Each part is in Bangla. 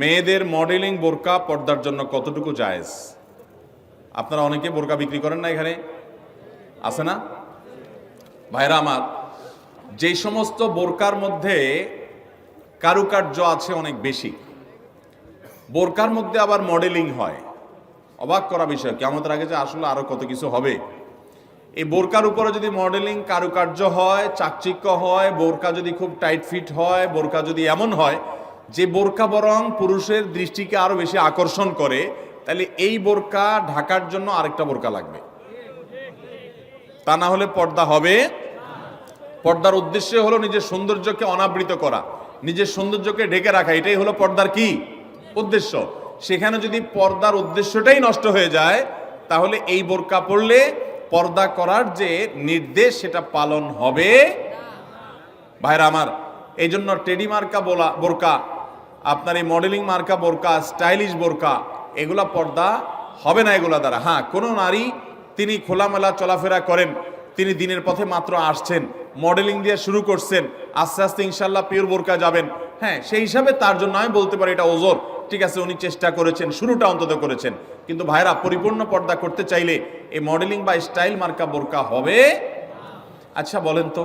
মেয়েদের মডেলিং বোরকা পর্দার জন্য কতটুকু জায়েজ? আপনারা অনেকে বোরকা বিক্রি করেন না এখানে? আছে না? ভাইরা আমার যে সমস্ত বোরকার মধ্যে কারুকার্য আছে অনেক বেশি। বোরকার মধ্যে আবার মডেলিং হয়। অবাক করা বিষয়, কেমন আগে যে আসলে আরও কত কিছু হবে। এই বোরকার উপরে যদি মডেলিং কারুকার্য হয়, চাকচিক্য হয়, বোরকা যদি খুব টাইট ফিট হয়, বোরকা যদি এমন হয় যে বোরকা বরং পুরুষের দৃষ্টিকে আরও বেশি আকর্ষণ করে, তাহলে এই বোরকা ঢাকার জন্য আরেকটা বোরকা লাগবে। তা না হলে পর্দা হবে। পর্দার উদ্দেশ্য হলো নিজের সৌন্দর্যকে অনাবৃত করা, নিজের সৌন্দর্যকে ঢেকে রাখা, এটাই হলো পর্দার কি? উদ্দেশ্য। সেখানে যদি পর্দার উদ্দেশ্যটাই নষ্ট হয়ে যায়, তাহলে এই বোরকা পড়লে পর্দা করার যে নির্দেশ, সেটা পালন হবে। ভাইরা আমার এই জন্য টেডি মার্কা বোরকা আপনার এই মডেলিং মার্কা, বোরকা স্টাইলিশ বোরকা, এগুলা পর্দা হবে না এগুলা দ্বারা। হ্যাঁ কোনো নারী তিনি খোলামেলা চলাফেরা করেন, তিনি দিনের পথে মাত্র আসছেন মডেলিং দিয়ে শুরু করছেন, আস্তে আস্তে ইনশাল্লাহ পিওর বোরকা যাবেন। হ্যাঁ সেই হিসাবে তার জন্য আমি বলতে পারি এটা ওজোর। ঠিক আছে, উনি চেষ্টা করেছেন, শুরুটা অন্তত করেছেন। কিন্তু ভাইরা, পরিপূর্ণ পর্দা করতে চাইলে এই মডেলিং বা স্টাইল মার্কা বোরকা হবে? আচ্ছা বলেন তো।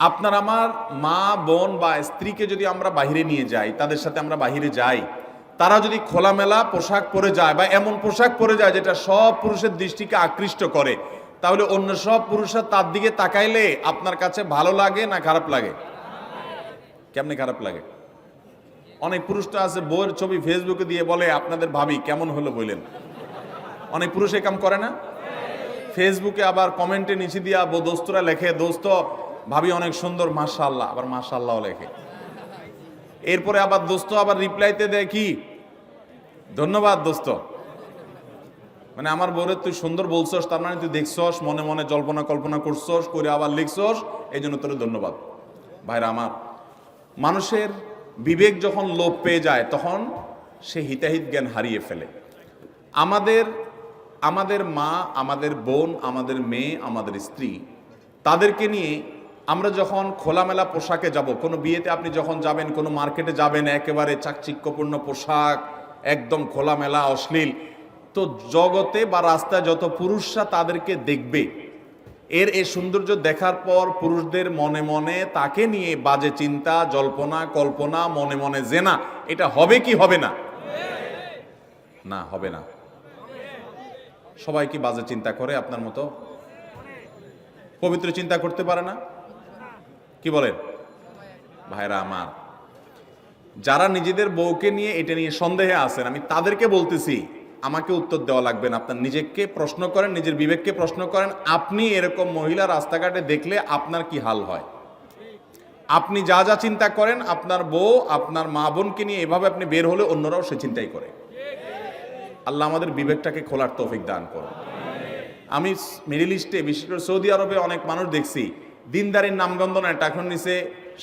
আপনার আমার মা, বোন বা স্ত্রীকে যদি আমরা বাহিরে নিয়ে যাই, তাদের সাথে আমরা বাহিরে যাই, তারা যদি খোলামেলা পোশাক পরে যায় বা এমন পোশাক পরে যায় যেটা সব পুরুষের দৃষ্টিকে আকৃষ্ট করে, তাহলে অন্য সব পুরুষরা তার দিকে তাকাইলে আপনার কাছে ভালো লাগে না খারাপ লাগে? কেমনে খারাপ লাগে? অনেক পুরুষটা আছে, বউয়ের ছবি ফেসবুকে দিয়ে বলে, আপনাদের ভাবি কেমন হলো বললেন? অনেক পুরুষ এ কাম করে না? ফেসবুকে আবার কমেন্টে নিচে দিয়া দোস্তরা লেখে, দোস্ত ভাবি অনেক সুন্দর মাশাল্লাহ আবার মাশাল্লাহ লেখে। এরপরে আবার দোস্ত আবার রিপ্লাইতে দেয় কি? ধন্যবাদ দোস্ত। মানে আমার বউরে তুই সুন্দর বলছস, তার মানে তুই দেখছস, মনে মনে জল্পনা কল্পনা করছস, করে আবার লিখছস এই জন্য তোর ধন্যবাদ। ভাইরা আমার, মানুষের বিবেক যখন লোপ পেয়ে যায়, তখন সে হিতাহিত জ্ঞান হারিয়ে ফেলে। আমাদের আমাদের মা, আমাদের বোন, আমাদের মেয়ে, আমাদের স্ত্রী, তাদেরকে নিয়ে আমরা যখন খোলামেলা পোশাকে যাব, কোনো বিয়েতে আপনি যখন যাবেন, কোনো মার্কেটে যাবেন, একেবারে চাকচিক্যপূর্ণ পোশাক, একদম খোলামেলা, অশ্লীল, তো জগতে বা রাস্তায় যত পুরুষরা তাদেরকে দেখবে, এর এই সৌন্দর্য দেখার পর পুরুষদের মনে মনে তাকে নিয়ে বাজে চিন্তা, জল্পনা, কল্পনা, মনে মনে জেনা, এটা হবে কি হবে না? না, হবে না। সবাই কি বাজে চিন্তা করে আপনার মতো? পবিত্র চিন্তা করতে পারে না? কি বলেন? ভাইরা আমার। যারা নিজেদের বউকে নিয়ে এটা নিয়ে সন্দেহে আছেন, আমি তাদেরকে বলতেছি, আমাকে উত্তর দেওয়া লাগবে না। আপনার নিজেকে প্রশ্ন করেন, নিজের বিবেককে প্রশ্ন করেন, আপনি এরকম মহিলা রাস্তাঘাটে দেখলে আপনার কি হাল হয়? আপনি যা যা চিন্তা করেন, আপনার বউ, আপনার মা বোনকে নিয়ে এভাবে আপনি বের হলে অন্যরাও সে চিন্তাই করে। আল্লাহ আমাদের বিবেকটাকে খোলার তৌফিক দান করুন। আমি মিডিল ইস্টে, বিশেষ করে সৌদি আরবে অনেক মানুষ দেখছি দিনদারির নামগন্ধ নয় টাকুন নিচে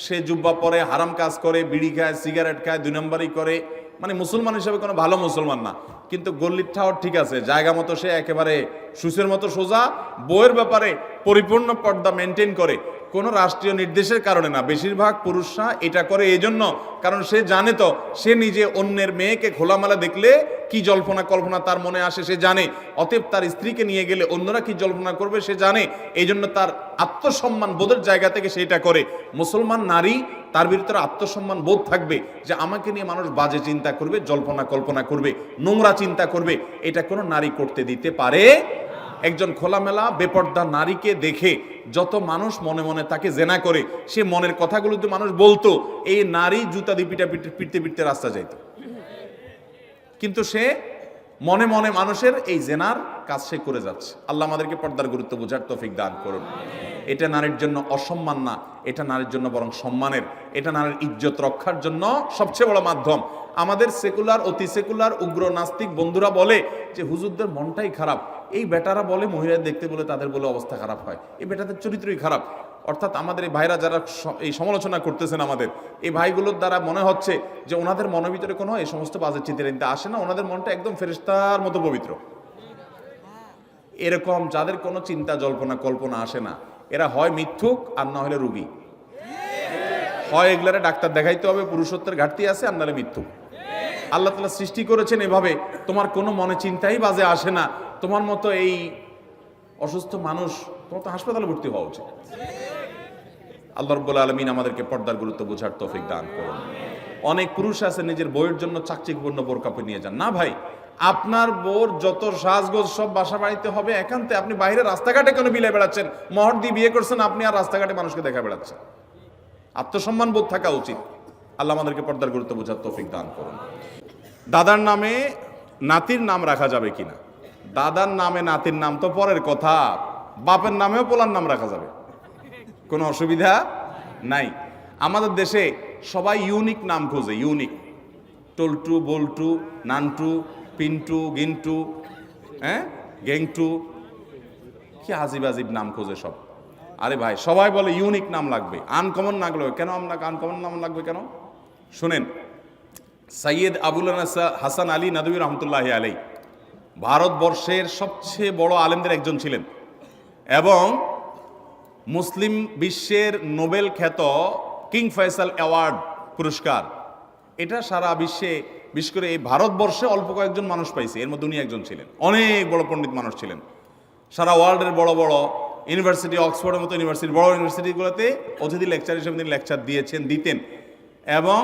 সে জুব্বা পরে হারাম কাজ করে, বিড়ি খায়, সিগারেট খায়, দুই নম্বরই করে। মানে মুসলমান হিসেবে কোনো ভালো মুসলমান না। কিন্তু গল্লির ঠাওয়ার ঠিক আছে, জায়গা মতো সে একেবারে সুসের মতো সোজা বইয়ের ব্যাপারে পরিপূর্ণ পর্দা মেনটেন করে। কোনো রাষ্ট্রীয় নির্দেশের কারণে না। বেশিরভাগ পুরুষরা এটা করে এই জন্য কারণ সে জানে তো, সে নিজে অন্যের মেয়েকে খোলামেলা দেখলে কি জল্পনা কল্পনা তার মনে আসে সে জানে। অতএব তার স্ত্রীকে নিয়ে গেলে অন্যরা কি জল্পনা করবে সে জানে। এই জন্য তার আত্মসম্মান বোধের জায়গা থেকে সেটা করে। মুসলমান নারী, তার ভিতরে আত্মসম্মান বোধ থাকবে যে আমাকে নিয়ে মানুষ বাজে চিন্তা করবে, জল্পনা কল্পনা করবে, নোংরা চিন্তা করবে। এটা কোনো নারী করতে দিতে পারে একজন খোলামেলা, বেপর্দা নারীকে দেখে যত মানুষ মনে মনে তাকে জেনা করে, সে মনের কথাগুলো যদি মানুষ বলতো, এই নারী জুতা দিয়ে পিটা পিটে পিটতে পিটতে রাস্তা যাইত। কিন্তু সে মনে মনে মানুষের এই জেনার কাজ সে করে যাচ্ছে। আল্লাহ আমাদেরকে পর্দার গুরুত্ব বোঝার তৌফিক দান করুন। এটা নারীর জন্য অসম্মান না, এটা নারীর জন্য বরং সম্মানের, এটা নারীর ইজ্জত রক্ষার জন্য সবচেয়ে বড় মাধ্যম। আমাদের সেকুলার, অতি সেকুলার, উগ্র, নাস্তিক বন্ধুরা বলে যে, হুজুরদের মনটাই খারাপ। এই বেটারা বলে মহিলা দেখতে বলে, তাদের বলে অবস্থা খারাপ হয়। এই বেটাদের চরিত্রই খারাপ। অর্থাৎ আমাদের এই ভাইরা যারা এই সমালোচনা করতেছেন আমাদের, এই ভাইগুলোর দ্বারা মনে হচ্ছে যে, ওনাদের মনের ভিতরে কোনো এই সমস্ত বাজে চিন্তা আসে না। ওনাদের মনটা একদম ফেরিস্তার মতো পবিত্র। এরকম যাদের কোনো চিন্তা, জল্পনা, কল্পনা আসে না, এরা হয় মিথ্যুক আর না হলে রুগী। হয় এগুলারে ডাক্তার দেখাইতে হবে, পুরুষত্বের ঘাটতি আছে আর নাহলে মিথ্যুক। আল্লাহ তালা সৃষ্টি করেছেন এভাবে, তোমার কোনো মনে চিন্তাই বাজে আসে না। তোমার মতো এই অসুস্থ মানুষ, তোমার তো হাসপাতালে ভর্তি হওয়া উচিত। আল্লাহ রব্বুল আলমিন আমাদেরকে পর্দার গুরুত্ব বোঝার তৌফিক দান করুন। অনেক পুরুষ আছে, নিজের বইয়ের জন্য চাকচিকপূর্ণ বোর কাপড় নিয়ে যান। না ভাই আপনার বোর যত সাজগোজ সব বাসা বাড়িতে হবে, একান্তে আপনি বাইরে রাস্তাঘাটে কেন বিলে বেড়াচ্ছেন? মহর দিয়ে বিয়ে করছেন, আপনি আর রাস্তাঘাটে মানুষকে দেখা বেড়াচ্ছেন। আত্মসম্মান বোধ থাকা উচিত। আল্লাহ আমাদেরকে পর্দার গুরুত্ব বোঝার তৌফিক দান করুন। দাদার নামে নাতির নাম রাখা যাবে কিনা? দাদার নামে নাতির নাম তো পরের কথা। বাপের নামেও পোলার নাম রাখা যাবে। কোনো অসুবিধা নাই। আমাদের দেশে সবাই ইউনিক নাম খোঁজে ইউনিক টল্টু, বল্টু, নান্টু পিন্টু, গিন্টু হ্যাঁ? গেংটু। কি আজিব আজিব নাম খোঁজে সব। আরে ভাই, সবাই বলে ইউনিক নাম লাগবে। আনকমন না লাগবে কেন আপনাকে আনকমন নাম লাগবে কেন? শুনেন সৈয়দ আবুল হাসান আলী নদী রহমতুল্লাহ আলাই ভারতবর্ষের সবচেয়ে বড় আলেমদের একজন ছিলেন। এবং মুসলিম বিশ্বের নোবেল খ্যাত কিং ফয়সাল অ্যাওয়ার্ড পুরস্কার। এটা সারা বিশ্বে বিশেষ করে এই ভারতবর্ষে অল্প কয়েকজন মানুষ পাইছে, এর মধ্যে উনি একজন ছিলেন। অনেক বড় পণ্ডিত মানুষ ছিলেন। সারা ওয়ার্ল্ডের বড় বড় ইউনিভার্সিটি, অক্সফোর্ডের মতো ইউনিভার্সিটি, বড় ইউনিভার্সিটিগুলোতে অতিথি লেকচার হিসেবে তিনি লেকচার দিয়েছেন, দিতেন। এবং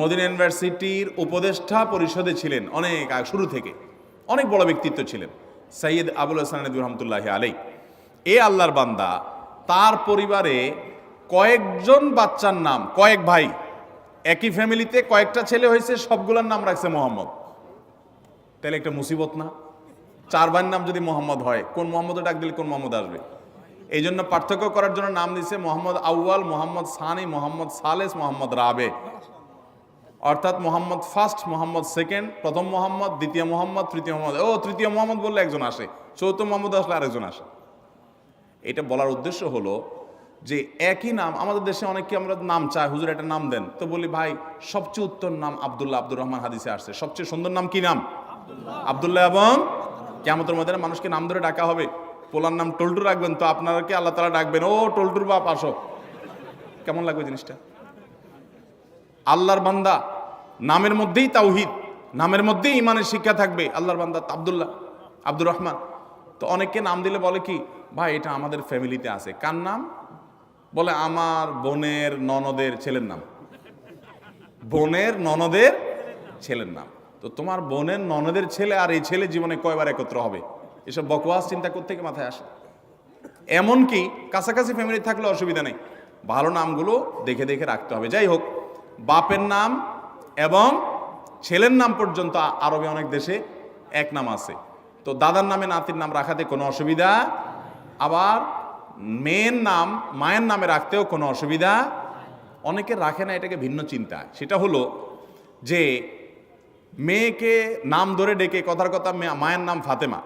মদিনা ইউনিভার্সিটির উপদেষ্টা পরিষদে ছিলেন অনেক শুরু থেকে। অনেক বড় ব্যক্তিত্ব ছিলেন, সৈয়দ আবুল হাসান রহমতুল্লাহ আলাই এ আল্লাহর বান্দা, তার পরিবারে কয়েকজন বাচ্চার নাম, কয়েক ভাই একই ফ্যামিলিতে কয়েকটা ছেলে হয়েছে, সবগুলোর নাম রাখছে মোহাম্মদ। তাহলে একটা মুসিবত না? চার ভাইয়ের নাম যদি মোহাম্মদ হয়, কোন মোহাম্মদ ডাক দিলে কোন মোহাম্মদ আসবে? এই জন্য পার্থক্য করার জন্য নাম দিছে মোহাম্মদ আউয়াল, মোহাম্মদ সানি, মোহাম্মদ সালেস, মোহাম্মদ রাবে। অর্থাৎ মোহাম্মদ ফার্স্ট, মোহাম্মদ সেকেন্ড, প্রথম মোহাম্মদ, দ্বিতীয় মোহাম্মদ, তৃতীয় মোহাম্মদ। ও, তৃতীয় মোহাম্মদ বললে একজন আসে, চৌথ মোহাম্মদ আসলে আরেকজন আসে। এটা বলার উদ্দেশ্য হলো যে একই নাম, আমাদের দেশে অনেকে আমরা নাম চাই, হুজুর একটা নাম দেন, তো বলি, ভাই, সবচেয়ে উত্তর নাম আবদুল্লাহ আব্দুর রহমান হাদিসে আসছে। সবচেয়ে সুন্দর নাম কি নাম? আব্দুল্লাহ এবং কেমতের মধ্যে মানুষকে নাম ধরে ডাকা হবে। পোলার নাম টল্টু রাখবেন, তো আপনারাকে আল্লাহ তালা ডাকবেন, ও টল্টুর বাপ, আসো। কেমন লাগবে জিনিসটা? আল্লাহর বান্দা, নামের মধ্যেই তাওহিদ, নামের মধ্যেই ইমানের শিক্ষা থাকবে, আল্লাহর বান্দা আব্দুল্লাহ আব্দুর রহমান। তো অনেককে নাম দিলে বলে কি, ভাই, এটা আমাদের ফ্যামিলিতে আছে। কার নাম? বলে, আমার বোনের ননদের ছেলের নাম। বোনের ননদের ছেলের নাম। তো তোমার বোনের ননদের ছেলে আর এই ছেলে জীবনে কয়বার একত্র হবে? এসব বকওয়াস চিন্তা করতে মাথায় আসে? এমনকি কাছাকাছি ফ্যামিলি থাকলে অসুবিধা নেই। ভালো নামগুলো দেখে দেখে রাখতে হবে। যাই হোক, বাপের নাম এবং ছেলের নাম পর্যন্ত আরবে অনেক দেশে এক নাম আছে। তো দাদার নামে নাতির নাম রাখাতে কোনো অসুবিধা? আবার মেয়ের নাম, মায়ের নামে রাখতেও কোনো অসুবিধা অনেকে রাখে না, এটাকে ভিন্ন চিন্তা। সেটা হলো যে মেয়েকে নাম ধরে ডেকে কথার কথা মায়ের নাম ফাতেমা।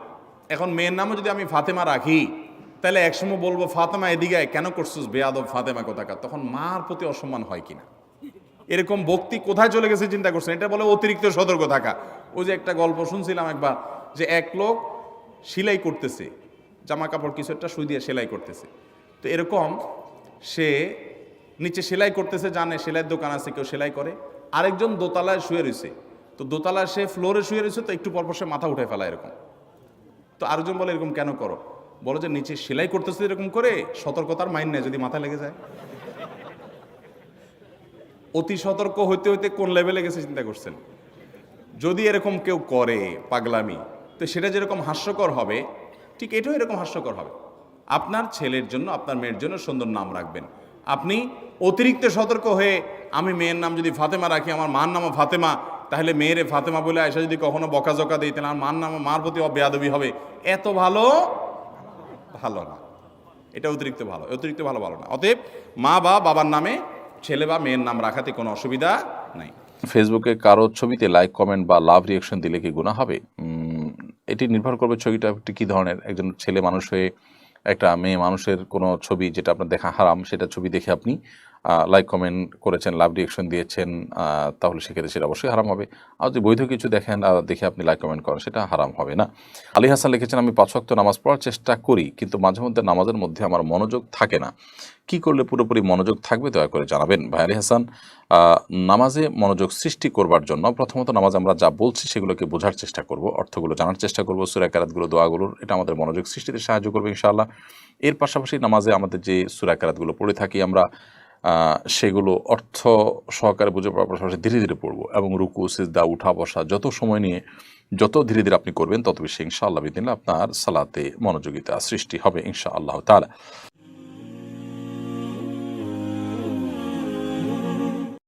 এখন মেয়ের নামও যদি আমি ফাতেমা রাখি, তাহলে একসময় বলব, ফাতেমা, এদিকে কেন করছিস বেয়াদব ফাতেমা কোথাকার? তখন মার প্রতি অসম্মান হয় কিনা? এরকম ভক্তি কোথায় চলে গেছে চিন্তা করছেন? এটা বলে অতিরিক্ত সতর্ক থাকা। ওই যে একটা গল্প শুনছিলাম একবার, যে এক লোক সিলাই করতেছে। জামা কাপড় কিছু একটা সুই দিয়ে সেলাই করতেছে। তো এরকম সে নিচে সেলাই করতেছে, জানে সেলাইয়ের দোকান আছে, কেউ সেলাই করে। আরেকজন দোতলায় শুয়ে রয়েছে। তো দোতলায় সে ফ্লোরে শুয়ে রয়েছে, তো একটু পরপর সে মাথা উঠে ফেলা এরকম। তো আরেকজন বলে, এরকম কেন করো? বলো যে, নিচে সেলাই করতেছে এরকম করে, সতর্কতার মাইন নেই, যদি মাথা লেগে যায়। অতি সতর্ক হইতে হইতে কোন লেভেলে গেছে চিন্তা করছেন? যদি এরকম কেউ করে পাগলামি, তো সেটা যেরকম হাস্যকর হবে ঠিক এটাও এরকম হাস্যকর হবে। আপনার ছেলের জন্য, আপনার মেয়ের জন্য সুন্দর নাম রাখবেন। আপনি অতিরিক্ত সতর্ক হয়ে, আমি মেয়ের নাম যদি ফাতেমা রাখি, আমার মার নামও ফাতেমা, তাহলে মেয়েরে ফাতেমা বলে আয়সা যদি কখনো বকাঝকা দিই তাহলে আমার মার নাম মার প্রতি বেয়াদবি হবে। এত ভালো? ভালো না। এটা অতিরিক্ত ভালো। অতিরিক্ত ভালো ভালো না। অতএব মা বা বাবার নামে ছেলে বা মেয়ের নাম রাখাতে কোনো অসুবিধা নাই। ফেসবুকে কারও ছবিতে লাইক কমেন্ট বা লাভ রিয়েকশন দিলে কি গুণা হবে? এটি নির্ভর করবে ছবিটা একটি কী ধরনের? একজন ছেলে মানুষ হয়ে একটা মেয়ে মানুষের কোনো ছবি যেটা আপনার দেখা হারাম, সেটা ছবি দেখে আপনি লাইক কমেন্ট করেছেন লাভ রিয়েকশন দিয়েছেন তাহলে সেক্ষেত্রে সেটা অবশ্যই হারাম হবে। আর যদি বৈধ কিছু দেখেন আর দেখে আপনি লাইক কমেন্ট করেন, সেটা হারাম হবে না। আলী হাসান লিখেছেন, আমি পাঁচ ওয়াক্ত নামাজ পড়ার চেষ্টা করি, কিন্তু মাঝে মধ্যে নামাজের মধ্যে আমার মনোযোগ থাকে না। কি করলে পুরোপুরি মনোযোগ থাকবে, দয়া করে জানাবেন। ভাই আলী হাসান নামাজে মনোযোগ সৃষ্টি করবার জন্য প্রথমত নামাজ আমরা যা বলছি, সেগুলোকে বোঝার চেষ্টা করব, অর্থগুলো জানার চেষ্টা করব সুরাকারাতগুলো দোয়াগুলোর। এটা আমাদের মনোযোগ সৃষ্টিতে সাহায্য করবে ইনশাআল্লাহ। এর পাশাপাশি নামাজে আমাদের যে সুরাকারাতগুলো পড়ে থাকি আমরা সেগুলো অর্থ সহকারে বুঝে পড়ার পাশাপাশি ধীরে ধীরে পড়ব এবং রুকু, সিজদা, উঠা, বসা, যত সময় নিয়ে, যত ধীরে ধীরে আপনি করবেন, তত বেশি ইনশাআল্লাহ বিদিন আপনার সালাতে মনোযোগিতা সৃষ্টি হবে ইনশা আল্লাহ তালা